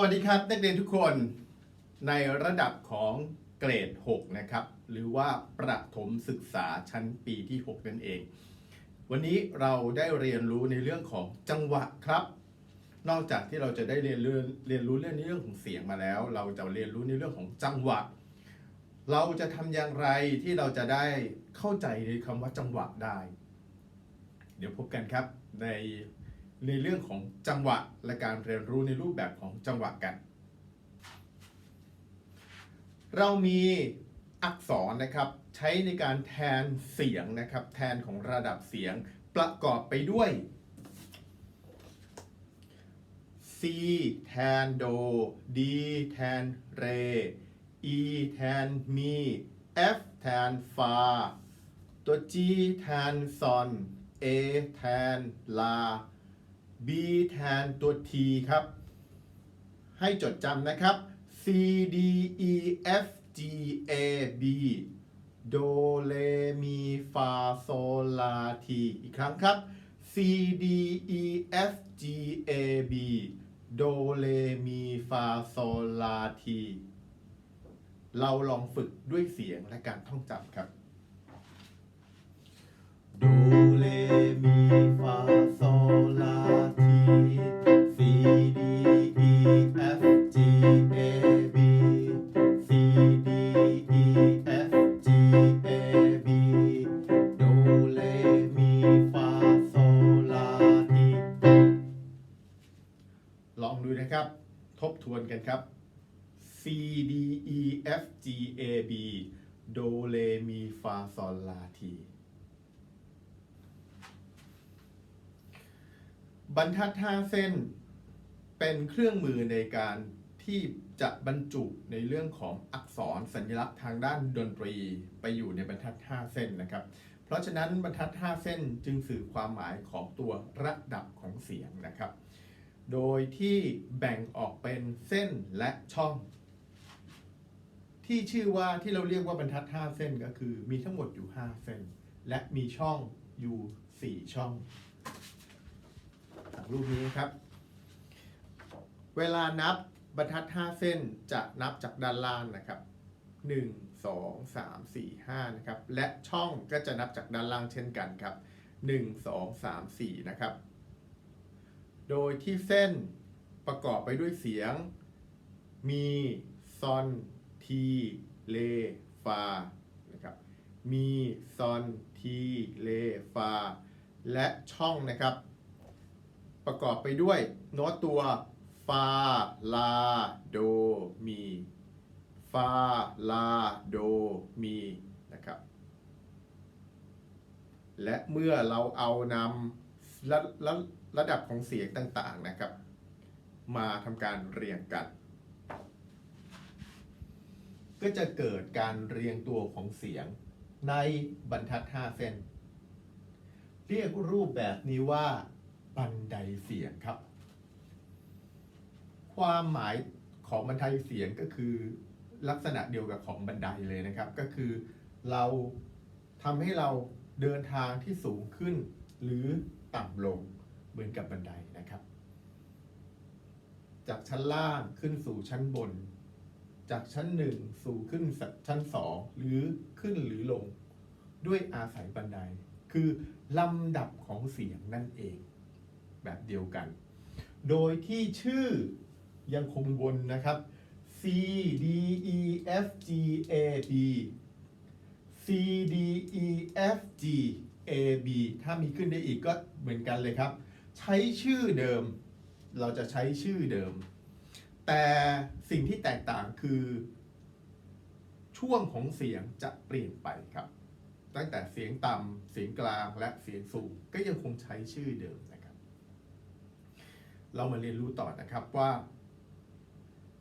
วัสดีครับ นักเรียนทุกคนในระดับของเกรด 6 นะครับ หรือว่าประถมศึกษาชั้นปีที่ 6 นั่นเอง วันนี้เราได้เรียนรู้ในเรื่องของจังหวะครับ นอกจากที่เราจะได้เรียนรู้เรียนรู้เรื่องในเรื่องของเสียงมาแล้ว เราจะเรียนรู้ในเรื่องของจังหวะ เราจะทำอย่างไรที่เราจะได้เข้าใจในคำว่าจังหวะได้ เดี๋ยวพบกันครับใน ในเรื่องของจังหวะและการเรียนรู้ในรูปแบบของจังหวะกัน เรามีอักษรนะครับใช้ในการแทนเสียงนะครับ แทนของระดับเสียงประกอบไปด้วย C แทนโด D แทนเร E แทนมี F แทนฟา ตัว G แทนซอน A แทนลา B แทนตัว T ครับ ให้จดจำนะครับ C D E F G A B โดเลมีฟาโซลาทีอีกครั้งครับ C D E F G A B โดเลมีฟาโซลาที เราลองฝึกด้วยเสียงและการท่องจำครับ ซอลลาที บรรทัด5เส้นเป็นเครื่องมือในการที่จะบรรจุในเรื่องของอักษรสัญลักษณ์ทางด้านดนตรีไปอยู่ในบรรทัด 5 เส้นนะครับ เพราะฉะนั้นบรรทัด 5 เส้นจึงสื่อความหมายของตัวระดับของเสียงนะครับ โดยที่แบ่งออกเป็นเส้นและช่อง ที่ชื่อว่าที่เราเรียกว่าบรรทัด 5 เส้นก็คือ มีทั้งหมดอยู่ 5 เส้น และมีช่องอยู่ 4 ช่องรูปนี้ครับ เวลานับบรรทัด 5 เส้นจะนับจากด้านล่างนะครับ 1 2 3 4 5 นะครับ และช่องก็จะนับจากด้านล่างเช่นกันครับ 1 2 3 4 นะครับ โดยที่เส้นประกอบไปด้วยเสียง มีซอน ทีเลฟานะครับมีซอนทีเลฟาและช่องนะครับ ประกอบไปด้วยโน้ตตัวฟาลาโดมีฟาลาโดมีนะครับและเมื่อเราเอานำระระระดับของเสียงต่างๆนะครับ มาทำการเรียงกัน ก็จะเกิดการเรียงตัวของเสียงในบรรทัด 5 เส้น เรียกรูปแบบนี้ว่าบันไดเสียงครับ ความหมายของบันไดเสียงก็คือลักษณะเดียวกับของบันไดเลยนะครับ ก็คือเราทำให้เราเดินทางที่สูงขึ้น หรือต่ำลงเหมือนกับบันไดนะครับ จากชั้นล่างขึ้นสู่ชั้นบน จากชั้นหนึ่งสู่ขึ้นชั้นสองหรือขึ้นหรือลง ด้วยอาศัยบันได คือลำดับของเสียงนั่นเอง แบบเดียวกัน โดยที่ชื่อยังคงวนนะครับ C D E F G A B C D E F G A B ถ้ามีขึ้นได้อีกก็เหมือนกันเลยครับ ใช้ชื่อเดิม เราจะใช้ชื่อเดิม แต่สิ่งที่แตกต่างคือ ช่วงของเสียงจะเปลี่ยนไปครับ ตั้งแต่เสียงต่ำเสียงกลางและเสียงสูงก็ยังคงใช้ชื่อเดิมนะครับ เรามาเรียนรู้ต่อนะครับว่า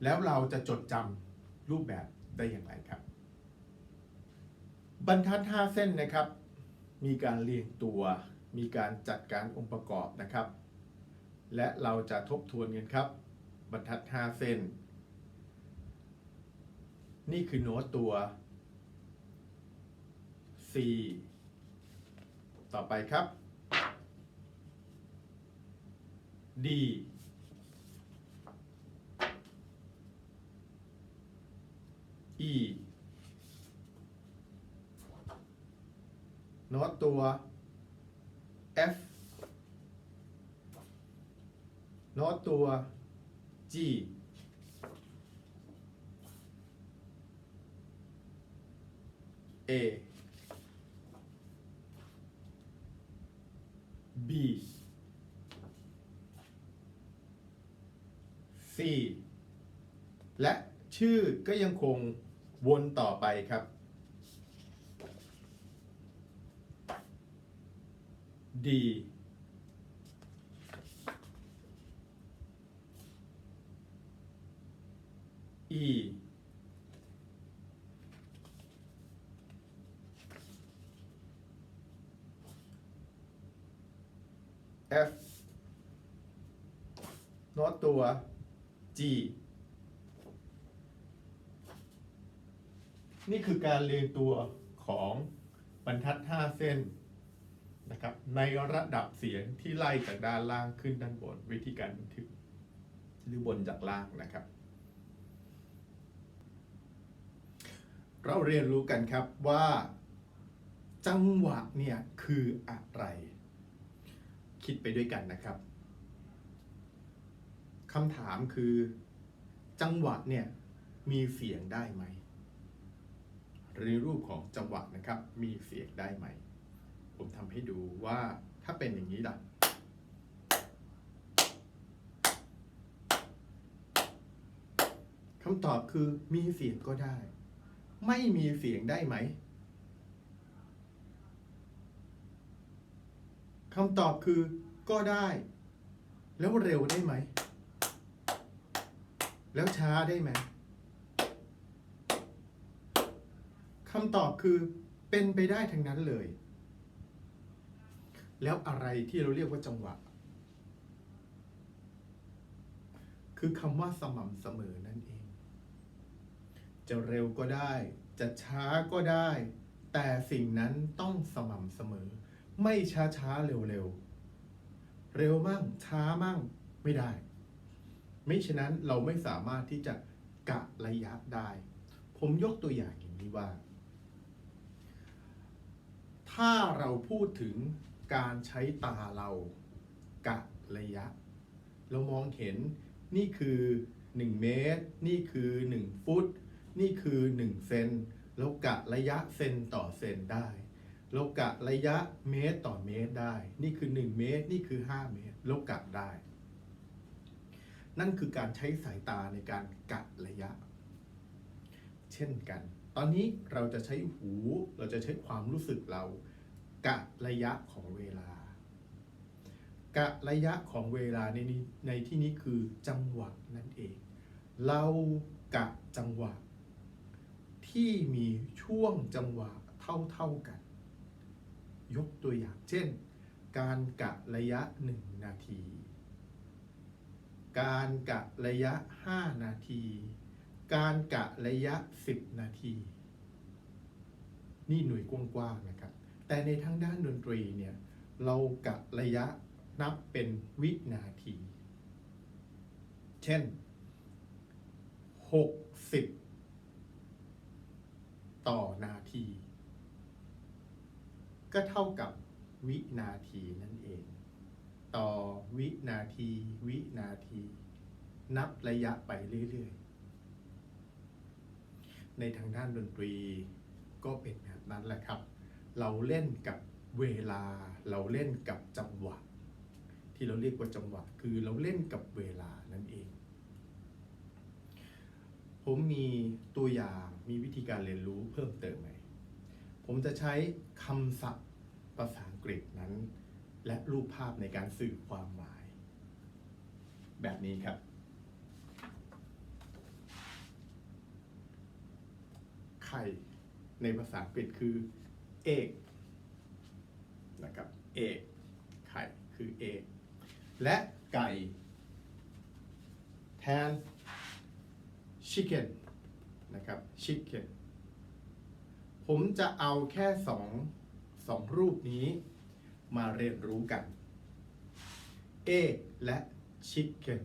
แล้วเราจะจดจำรูปแบบได้อย่างไรครับ บรรทัด5เส้นนะครับ มีการเรียงตัว มีการจัดการองค์ประกอบนะครับ และเราจะทบทวนกันครับบ รรทัด 5 เส้น นี่คือโน้ตตัว C ต่อไปครับ D E โน้ตตัว F โน้ตตัว G A B C และชื่อก็ยังคงวนต่อไปครับ D E F โน้ตตัว G นี่คือการเรียงตัวของบรรทัด 5 เส้นนะครับในระดับเสียงที่ไล่จากด้านล่างขึ้นด้านบนวิธีการบันทึกหรือบนจากล่างนะครับ เราเรียนรู้กันครับว่า จังหวะเนี่ยคืออะไร คิดไปด้วยกันนะครับคำถามคือ จังหวะเนี่ยมีเสียงได้ไหมในรูปของจังหวะนะครับ มีเสียงได้ไหม ผมทำให้ดูว่าถ้าเป็นอย่างนี้ล่ะคำตอบคือมีเสียงก็ได้ ไม่มีเสียงได้ไหมคำตอบคือก็ได้ แล้วเร็วได้ไหม แล้วช้าได้ไหมคำตอบคือเป็นไปได้ทั้งนั้นเลย แล้วอะไรที่เราเรียกว่าจังหวะ คือคำว่าสม่ำเสมอนั่นเอง จะเร็วก็ได้ จะช้าก็ได้ แต่สิ่งนั้นต้องสม่ำเสมอ ไม่ช้าช้าเร็วเร็วเร็วมั่งช้ามั่งไม่ได้ ไม่ฉะนั้นเราไม่สามารถที่จะกะระยะได้ ผมยกตัวอย่างอย่างนี้ว่า ถ้าเราพูดถึงการใช้ตาเรากะระยะ เรามองเห็นนี่คือ 1 เมตร นี่คือ 1 ฟุต นี่คือ 1 เซนเรากะระยะเซนต่อเซนได้เรากะระยะเมตรต่อเมตรได้ นี่คือ 1 เมตร นี่คือ 5 เมตรเรากะได้ นั่นคือการใช้สายตาในการกะระยะ เช่นกัน ตอนนี้เราจะใช้หู เราจะใช้ความรู้สึกเรา กะระยะของเวลา กะระยะของเวลาในนี้ในที่นี้คือจังหวะนั่นเอง เรากะจังหวะ ที่มีช่วงจังหวะเท่าๆกัน ยกตัวอย่างเช่น การกะระยะ 1 นาที การกะระยะ 5 นาที การกะระยะ 10 นาที นี่หน่วยกว้างๆนะครับ แต่ในทางด้านดนตรีเนี่ยเรากะระยะนับเป็นวินาที เช่น 60 ต่อนาที ก็เท่ากับวินาทีนั่นเอง ต่อวินาที วินาที นับระยะไปเรื่อยๆ ในทางด้านดนตรีก็เป็นแบบนั้นแหละครับ เราเล่นกับเวลาเราเล่นกับจังหวะ ที่เราเรียกว่าจังหวะคือเราเล่นกับเวลานั่นเอง ผมมีตัวอย่างมีวิธีการเรียนรู้เพิ่มเติมไหม ผมจะใช้คำศัพท์ภาษาอังกฤษนั้น และรูปภาพในการสื่อความหมาย แบบนี้ครับ ไข่ในภาษาอังกฤษคือเอกนะครับเอกไข่คือเอกและไก่แทน chicken นะครับ chicken ผมจะเอาแค่สองสองรูปนี้มาเรียนรู้กัน egg และ chicken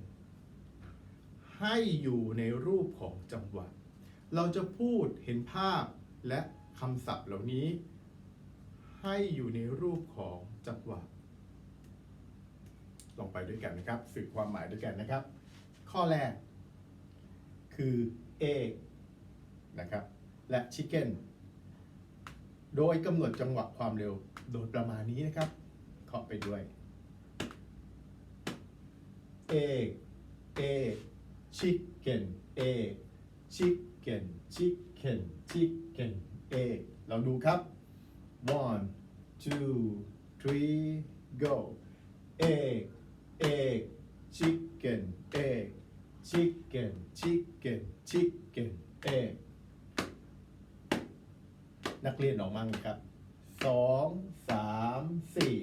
ให้อยู่ในรูปของจังหวะ เราจะพูดเห็นภาพและคำศัพท์เหล่านี้ ให้อยู่ในรูปของจังหวะ ลองไปด้วยกันนะครับสื่อความหมายด้วยกันนะครับ ข้อแรก คือ A นะครับ และ Chicken โดยกำหนดจังหวะความเร็วโดยประมาณนี้นะครับเคาะไปด้วย A A Chicken A Chicken Chicken Chicken A เราดูครับ one two three go egg egg chicken egg chicken chicken chicken เอนักเรียนออกมั่งครับสองสามสี่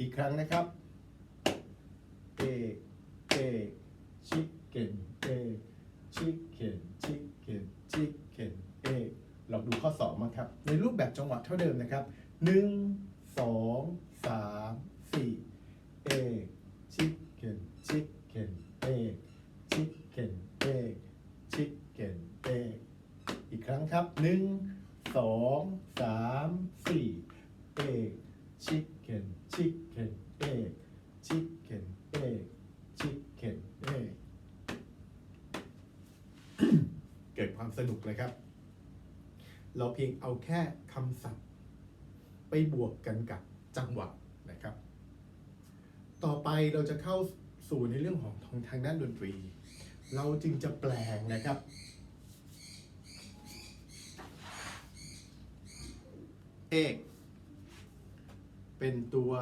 อีกครั้งนะครับ egg egg chicken egg chicken chicken chicken egg ลองดูข้อสองมาครับ ในรูปแบบจังหวะ เท่าเดิมนะครับหนึ่งสองสามสี่ egg chicken chicken egg chicken egg chicken egg อีกครั้งครับหนึ่งสองสามสี่ egg chicken chicken egg chicken egg chicken egg เกิดความสนุกเลยครับ เราเพียงเอาแค่ำศัพท์ ไปบวกกันกับจังหวะนะครับ ต่อไปเราจะเข้าสู่ในเรื่องของทางทางด้านดนตรี เราจึงจะแปลงนะครับ เอก เป็นตัว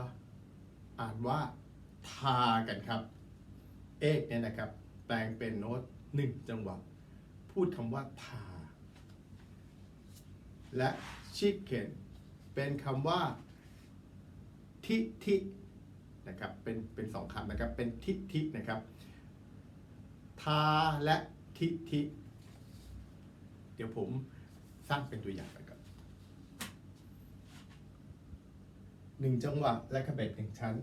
อ่านว่าทากันครับ เอกเนี่ยนะครับ แปลงเป็นโน้ตหนึ่งจังหวะ พูดคำว่าทาและ ชิคเก้นเป็นคำว่าทิทินะครับเป็นเป็นสองคำนะครับเป็นทิทินะครับทาและทิทิเดี๋ยวผมสร้างเป็นตัวอย่างไปก่อนหนึ่งจังหวะและขบเบ็ดหนึ่งชั้น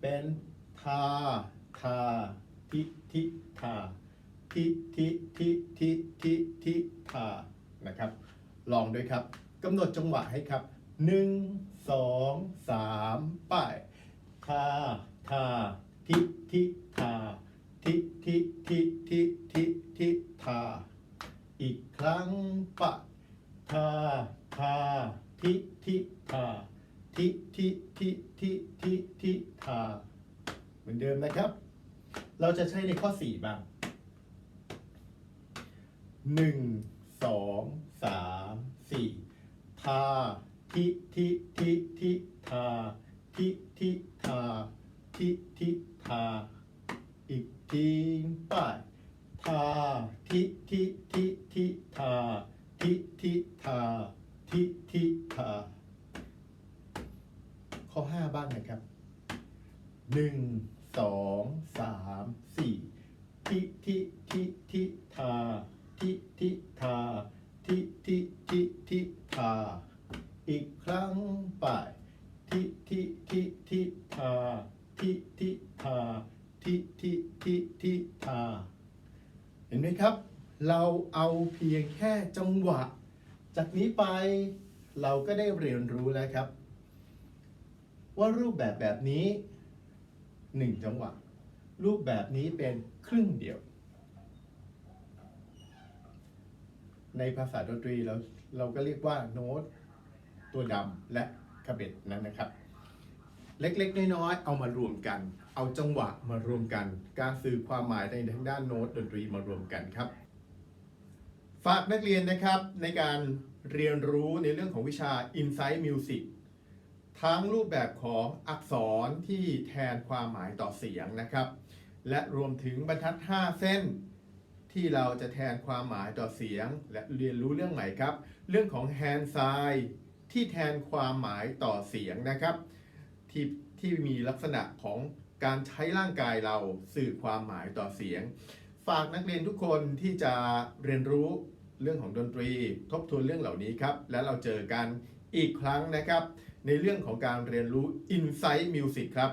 เป็นทาทาทิทิทาทิทิทิทิทิทิทานะครับ ลองด้วยครับกำหนดจังหวะให้ครับหนึ่งสองสามไป้ายทาทาทิทิทาทิทิทิทิทิทิทาอีกครั้งปะทาทาทิทิทาทิทิทิทิทิทิทาเหมือนเดิมนะครับ เราจะใช้ในข้อ 4 บ้างหนึ่งสอง ทาทิทิทิทิทาทิทิทาทิทิทาอีกทีไปทาทิทิทิทิทาทิทิทาทิทิทาข้อ5บ้างนะครับหนึ่งสองสามสี่ทิทิทิทิทาทิทิทา ทิทิทิทิทา อีกครั้งไป่ายทิทิทิทิทา ทิทิทา ทิทิทิทิทา เห็นไหมครับ เราเอาเพียงแค่จังหวะ จากนี้ไปเราก็ได้เรียนรู้แล้วครับ ว่ารูปแบบแบบนี้หนึ่งจังหวะ รูปแบบนี้เป็นครึ่งเดียว ในภาษาดนตรีเราเราก็เรียกว่าโน้ตตัวดำและคาเบ็ดนั้นนะครับ เล็กๆ น้อยๆ เอามารวมกัน เอาจังหวะมารวมกัน การสื่อความหมายในทางด้านโน้ตดนตรีมารวมกันครับ ฝากนักเรียนนะครับในการเรียนรู้ในเรื่องของวิชา Insight Music ทั้งรูปแบบของอักษรที่แทนความหมายต่อเสียงนะครับ และรวมถึงบรรทัด 5 เส้น ที่เราจะแทนความหมายต่อเสียง และเรียนรู้เรื่องใหม่ครับ เรื่องของ hand sign ที่แทนความหมายต่อเสียงนะครับ ที่ที่มีลักษณะของการใช้ร่างกายเราสื่อความหมายต่อเสียง ฝากนักเรียนทุกคนที่จะเรียนรู้ เรื่องของดนตรี ทบทวนเรื่องเหล่านี้ครับ และเราเจอกันอีกครั้งนะครับ ในเรื่องของการเรียนรู้ Insight Music ครับ